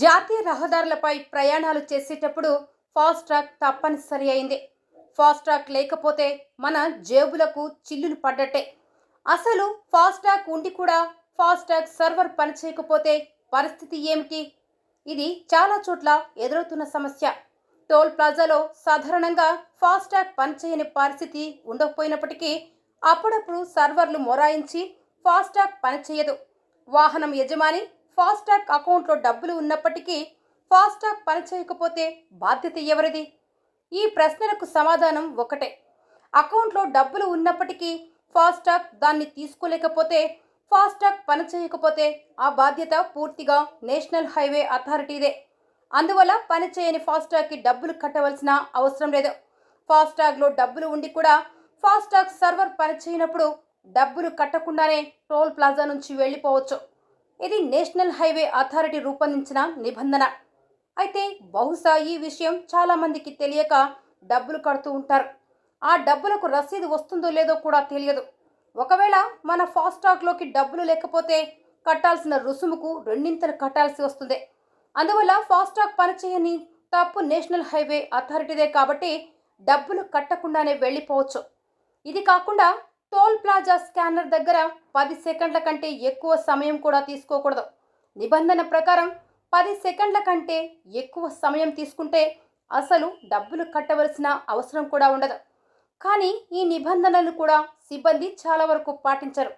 జాతీయ రహదారులపై ప్రయాణాలు చేసేటప్పుడు ఫాస్ట్ ట్రాక్ తప్పనిసరి అయింది. ఫాస్ట్ ట్రాక్ లేకపోతే మన జేబులకు చిల్లులు పడ్డట్టే. అసలు ఫాస్ట్ ట్రాక్ ఉండి కూడా ఫాస్ట్ ట్రాక్ సర్వర్ పనిచేయకపోతే పరిస్థితి ఏమిటి? ఇది చాలా చోట్ల ఎదురవుతున్న సమస్య. టోల్ ప్లాజాలో సాధారణంగా ఫాస్ట్ ట్రాక్ పనిచేయని పరిస్థితి ఉండకపోయినప్పటికీ అప్పుడప్పుడు సర్వర్లు మొరాయించి ఫాస్ట్ ట్రాక్ పనిచేయదు వాహనం యజమాని ఫాస్టాగ్ అకౌంట్లో డబ్బులు ఉన్నప్పటికీ ఫాస్టాగ్ పనిచేయకపోతే బాధ్యత ఎవరిది? ఈ ప్రశ్నలకు సమాధానం ఒకటే. అకౌంట్లో డబ్బులు ఉన్నప్పటికీ ఫాస్టాగ్ దాన్ని తీసుకోలేకపోతే ఫాస్టాగ్ పనిచేయకపోతే ఆ బాధ్యత పూర్తిగా నేషనల్ హైవే అథారిటీదే. అందువల్ల పనిచేయని ఫాస్టాగ్కి డబ్బులు కట్టవలసిన అవసరం లేదు. ఫాస్టాగ్లో డబ్బులు ఉండి కూడా ఫాస్టాగ్ సర్వర్ పనిచేయనప్పుడు డబ్బులు కట్టకుండానే టోల్ ప్లాజా నుంచి వెళ్ళిపోవచ్చు. ఇది నేషనల్ హైవే అథారిటీ రూపొందించిన నిబంధన. అయితే బహుశా ఈ విషయం చాలామందికి తెలియక డబ్బులు కడుతూ ఉంటారు. ఆ డబ్బులకు రసీదు వస్తుందో లేదో కూడా తెలియదు. ఒకవేళ మన ఫాస్టాగ్లోకి డబ్బులు లేకపోతే కట్టాల్సిన రుసుముకు రెండింతలు కట్టాల్సి వస్తుంది. అందువల్ల ఫాస్టాగ్ పనిచేయని తప్పు నేషనల్ హైవే అథారిటీదే కాబట్టి డబ్బులు కట్టకుండానే వెళ్ళిపోవచ్చు. ఇది కాకుండా టోల్ ప్లాజా స్కానర్ దగ్గర పది సెకండ్ల కంటే ఎక్కువ సమయం కూడా తీసుకోకూడదు. నిబంధన ప్రకారం పది సెకండ్ల కంటే ఎక్కువ సమయం తీసుకుంటే అసలు డబ్బులు కట్టవలసిన అవసరం కూడా ఉండదు. కానీ ఈ నిబంధనలు కూడా సిబ్బంది చాలా వరకు పాటించరు.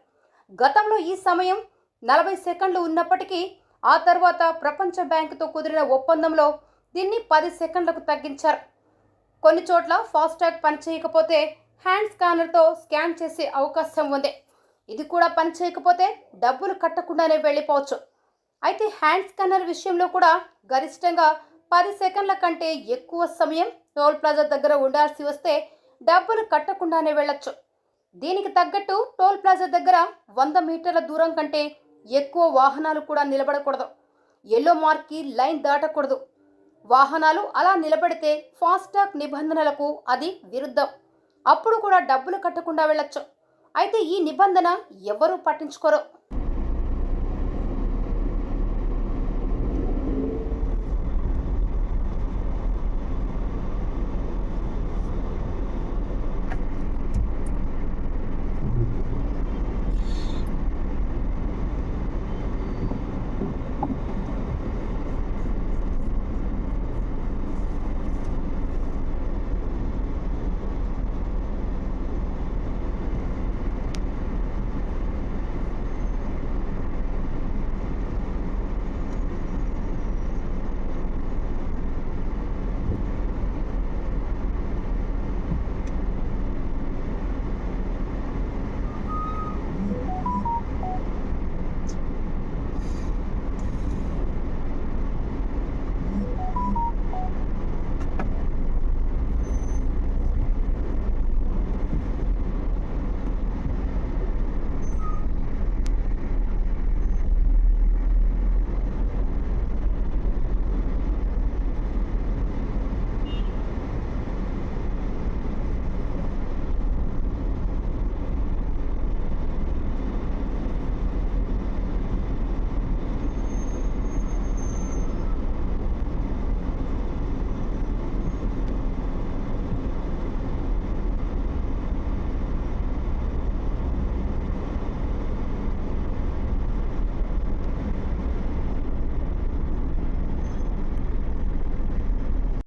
గతంలో ఈ సమయం నలభై సెకండ్లు ఉన్నప్పటికీ ఆ తర్వాత ప్రపంచ బ్యాంకుతో కుదిరిన ఒప్పందంలో దీన్ని పది సెకండ్లకు తగ్గించారు. కొన్ని చోట్ల ఫాస్టాగ్ పనిచేయకపోతే హ్యాండ్ స్కానర్తో స్కాన్ చేసే అవకాశం ఉంది. ఇది కూడా పని చేయకపోతే డబ్బులు కట్టకుండానే వెళ్ళిపోవచ్చు. అయితే హ్యాండ్ స్కానర్ విషయంలో కూడా గరిష్టంగా పది సెకండ్ల కంటే ఎక్కువ సమయం టోల్ ప్లాజా దగ్గర ఉండాల్సి వస్తే డబ్బులు కట్టకుండానే వెళ్ళొచ్చు. దీనికి తగ్గట్టు టోల్ ప్లాజా దగ్గర వంద మీటర్ల దూరం కంటే ఎక్కువ వాహనాలు కూడా నిలబడకూడదు. Yellow మార్క్కి line దాటకూడదు. వాహనాలు అలా నిలబడితే ఫాస్టాగ్ నిబంధనలకు అది విరుద్ధం. అప్పుడు కూడా డబ్బులు కట్టకుండా వెళ్ళొచ్చు. అయితే ఈ నిబంధన ఎవరూ పట్టించుకోరు.